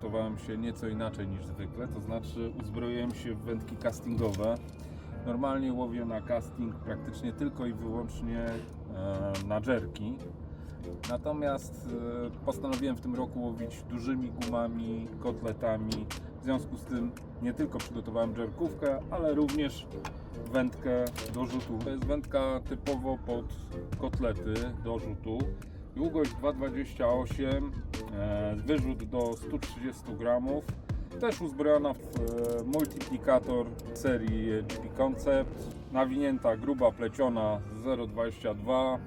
przygotowałem się nieco inaczej niż zwykle, to znaczy uzbroiłem się w wędki castingowe. Normalnie łowię na casting praktycznie tylko i wyłącznie e, na jerki. Natomiast e, postanowiłem w tym roku łowić dużymi gumami, kotletami. W związku z tym nie tylko przygotowałem jerkówkę, ale również wędkę do rzutu. To jest wędka typowo pod kotlety do rzutu. Długość 2,28, e, wyrzut do 130 gramów. Też uzbrojona w e, multiplikator serii GP Concept. Nawinięta gruba pleciona 0,22.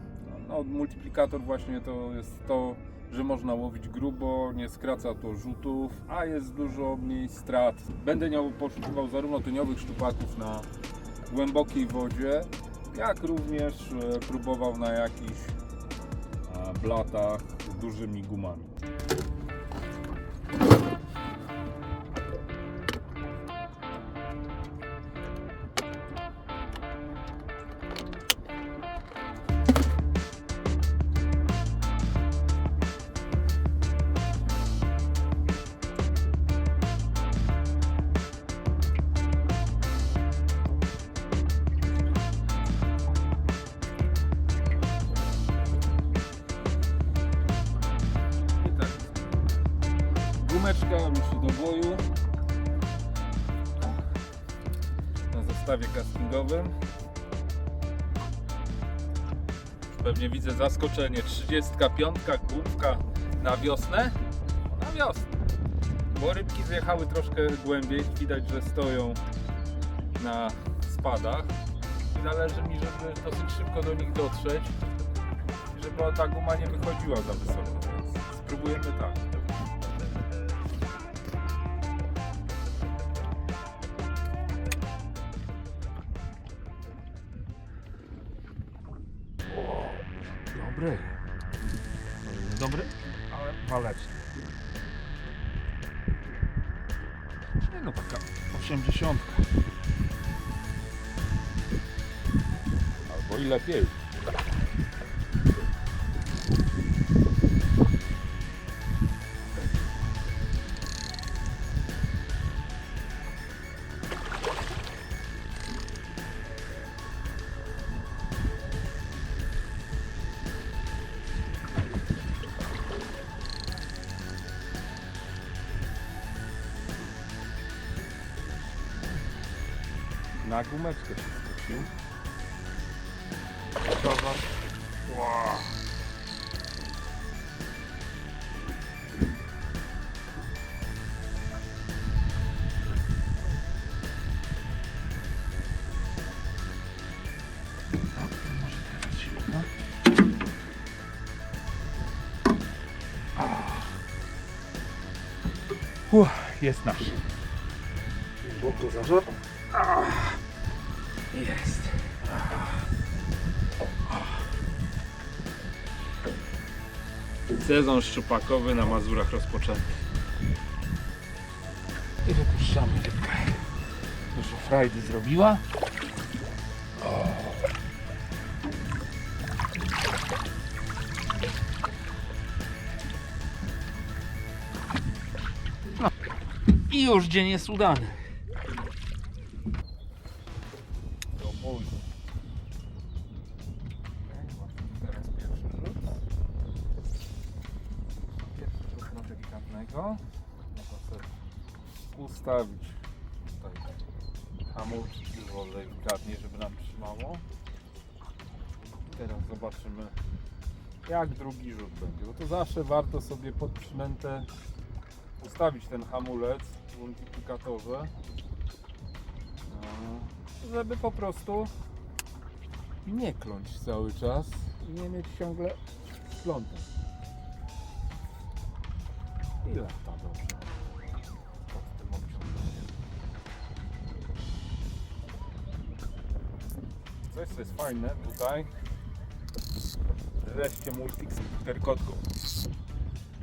No, multiplikator właśnie to jest to, że można łowić grubo, nie skraca to rzutów, a jest dużo mniej strat. Będę nią poszukiwał zarówno tyniowych szczupaków na głębokiej wodzie, jak również e, próbował na jakichś blatach z dużymi gumami. Gumeczka ruszy do boju. Na zestawie castingowym. Pewnie widzę zaskoczenie. 35 główka na wiosnę. Na wiosnę. Bo rybki zjechały troszkę głębiej. Widać, że stoją na spadach. I mi, żeby dosyć szybko do nich dotrzeć żeby ta guma nie wychodziła za wysoko, więc spróbujemy tak. Dobry. Ale waleczny. Nie no, taka 80. Albo i lepiej. Gumeczkę się skusił. Zobacz. Wow. Uff, jest nasz. Głęboko zażar. Jest. Sezon szczupakowy na Mazurach rozpoczęty. I wypuszczamy rybkę. Dużo frajdy zrobiła. No. I już dzień jest udany. Boju. Teraz pierwszy rzut. Pierwszy rzut na delikatnego. Można sobie ustawić tutaj hamulki dużo delikatnie, żeby nam trzymało. Teraz zobaczymy jak drugi rzut będzie, bo to zawsze warto sobie pod przynętę ustawić ten hamulec w multiplikatorze żeby po prostu nie kląć cały czas i nie mieć ciągle splątań. I lata dobrze. Pod tym obciążeniem. Coś co jest fajne tutaj wreszcie multik z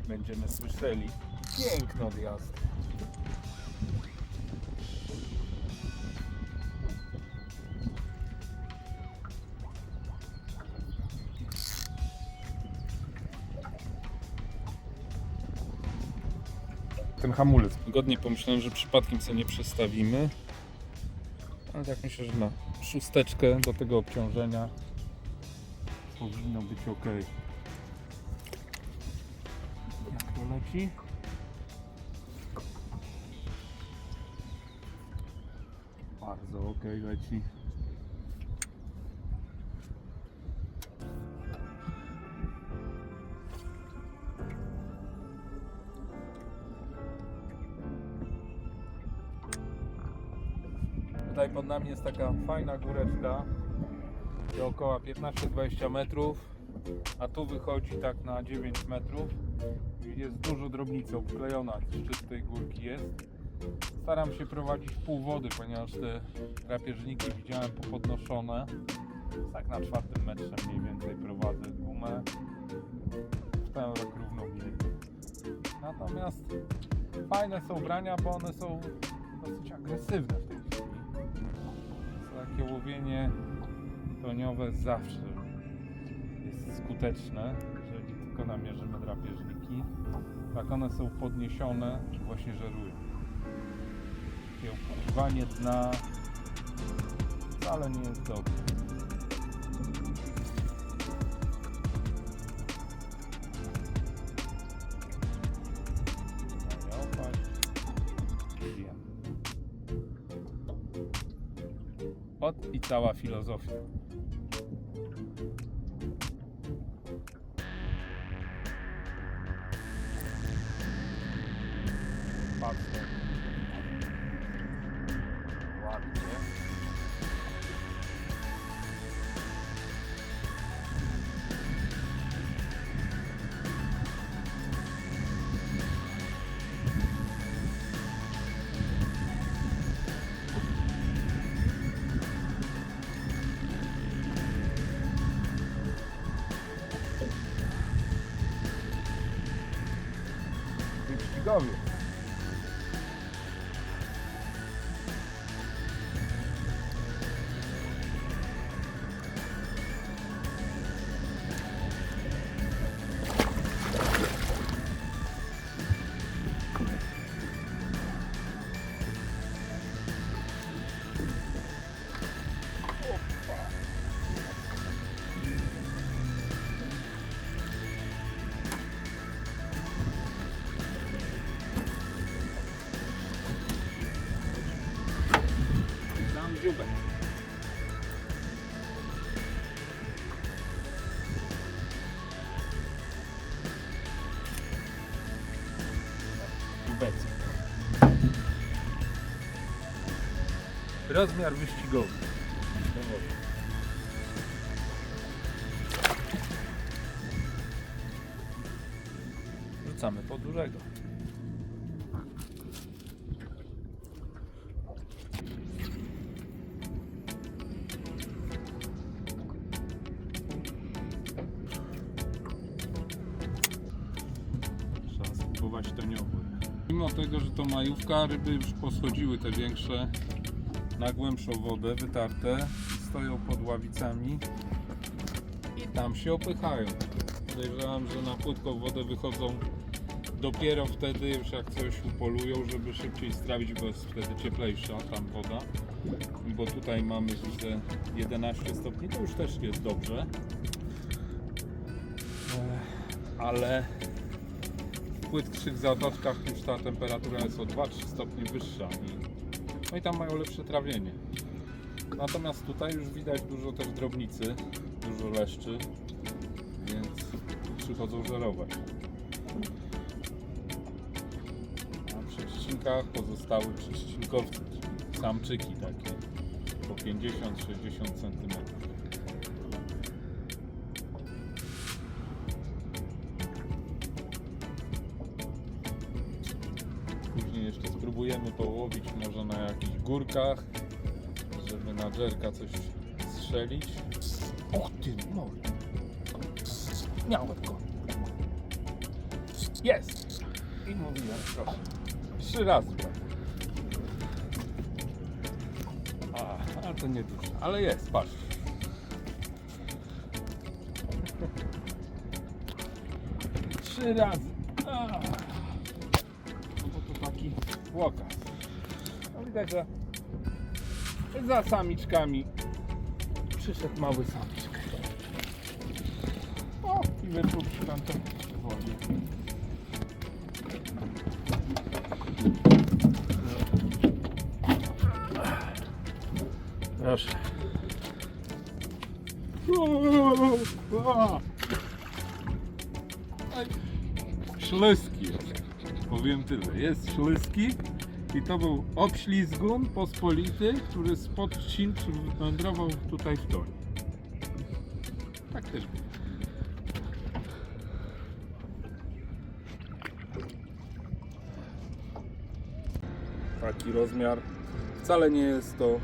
będziemy słyszeli piękno odjazd ten hamulec. Godnie pomyślałem, że przypadkiem sobie nie przestawimy. Ale tak myślę, że na szósteczkę do tego obciążenia powinno być ok. Jak to leci? Bardzo ok leci. Nami jest taka fajna góreczka, dookoła 15-20 metrów, a tu wychodzi tak na 9 metrów. Jest dużo drobnicy obklejona, szczyt tej górki jest. Staram się prowadzić pół wody, ponieważ te drapieżniki widziałem popodnoszone. Tak na czwartym metrze mniej więcej prowadzę gumę. W ten rok równo. Natomiast fajne są brania, bo one są dosyć agresywne. Takie łowienie toniowe zawsze jest skuteczne, jeżeli tylko namierzymy drapieżniki. Tak one są podniesione, właśnie żerują. Takie opływanie dna wcale nie jest dobre. Cała filozofia. Patrzę. You go here. Dziubek. Dziubecek. Rozmiar wyścigowy. Rzucamy po dużego. Majówka, ryby już poschodziły te większe na głębszą wodę, wytarte, stoją pod ławicami i tam się opychają. Podejrzewam, że na płytką wodę wychodzą dopiero wtedy, już jak coś upolują, żeby szybciej strawić, bo jest wtedy cieplejsza tam woda. Bo tutaj mamy widzę 11 stopni, to już też jest dobrze. Ech, Ale w płytkszych zatoczkach już ta temperatura jest o 2-3 stopnie wyższa no i tam mają lepsze trawienie. Natomiast tutaj już widać dużo też drobnicy, dużo leszczy, więc przychodzą żerować. A przy trzcinkach pozostały trzcinkowce, czyli samczyki takie po 50-60 cm. Połowić może na jakichś górkach, żeby na dżerka coś strzelić. Och ty mordo. Miałem go. Jest! I mówiłem, proszę. Trzy razy. A, ale to nie dużo. Ale jest, patrz. Trzy razy. A. No bo to wielki łoka. Widać, że za samiczkami przyszedł mały samiczek. O, i wyczuł przy tamtym wodzie. Proszę. Aj, Śliski jest. Powiem tyle. Jest śliski i to był obślizgun pospolity, który spod trzcin wędrował tutaj w tonie. Tak też było. Taki rozmiar. Wcale nie jest to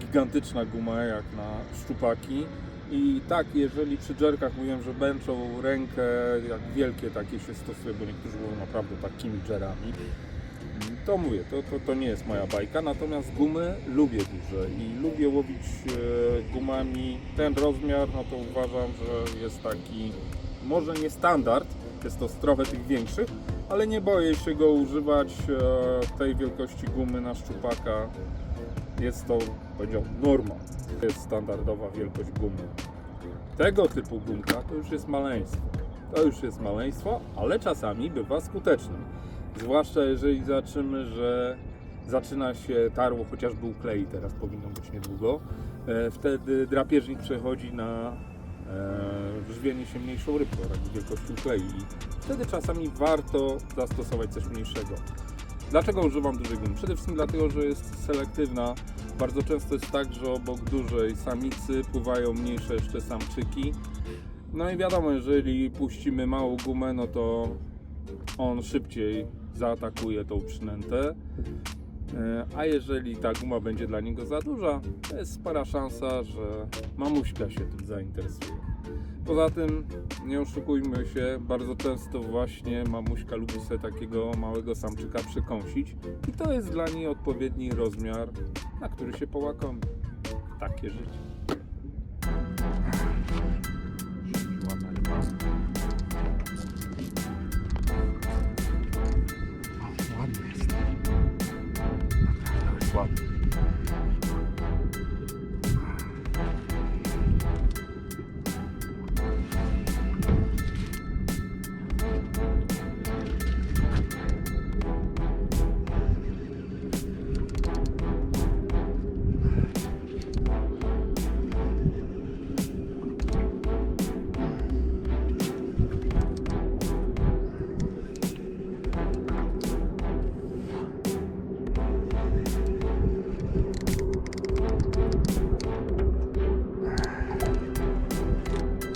gigantyczna guma jak na szczupaki. I tak, jeżeli przy dżerkach mówiłem, że bęczą rękę, jak wielkie takie się stosuje, bo niektórzy mówią naprawdę takimi dżerami, to mówię, to, to, to nie jest moja bajka, natomiast gumy lubię duże i lubię łowić e, gumami ten rozmiar, no to uważam, że jest taki, może nie standard, jest to trochę tych większych, ale nie boję się go używać, e, tej wielkości gumy na szczupaka, jest to, powiedział, norma, to jest standardowa wielkość gumy. Tego typu gumka to już jest maleństwo. To już jest maleństwo, ale czasami bywa skuteczne. Zwłaszcza jeżeli zobaczymy, że zaczyna się tarło, chociażby u klei, teraz powinno być niedługo. E, wtedy drapieżnik przechodzi na e, żywienie się mniejszą rybką, tak wielkością klei. I wtedy czasami warto zastosować coś mniejszego. Dlaczego używam dużej gumy? Przede wszystkim dlatego, że jest selektywna. Bardzo często jest tak, że obok dużej samicy pływają mniejsze jeszcze samczyki. No i wiadomo, jeżeli puścimy małą gumę, no to on szybciej zaatakuje tą przynętę. E, A jeżeli ta guma będzie dla niego za duża, to jest spora szansa, że mamuśka się tym zainteresuje. Poza tym, nie oszukujmy się, bardzo często właśnie mamuśka lubi sobie takiego małego samczyka przekąsić i to jest dla niej odpowiedni rozmiar, na który się połakomi. Takie życie.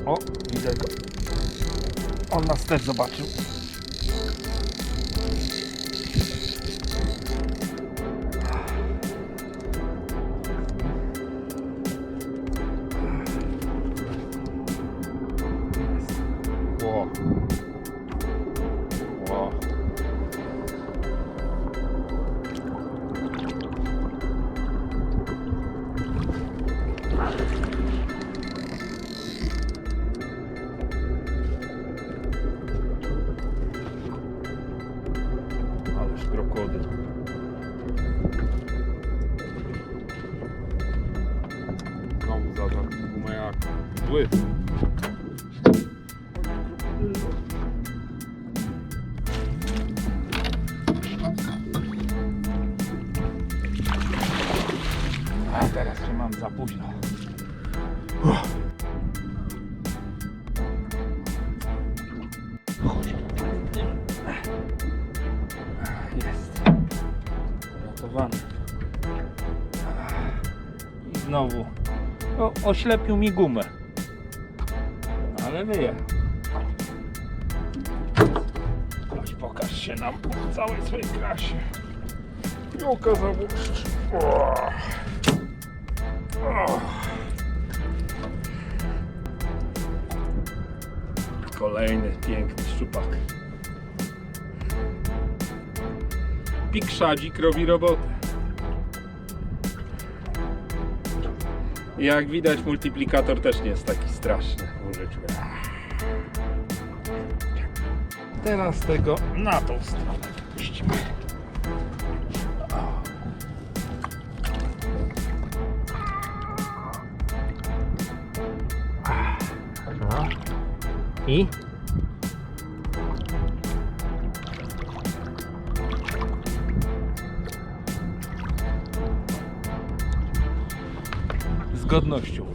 O, widzę go. On nas też zobaczył. Ło. Ależ A teraz cię mam za późno. Chodź. Jest. Uratowany. I znowu. O, oślepił mi gumę. Ale wyje. Chodź, pokaż się nam w całej swojej krasie. I okazał O. Kolejny piękny szczupak. Pik szadzik robi robotę. Jak widać, multiplikator też nie jest taki straszny. Teraz tego na tą stronę puścimy. I? Z godnością.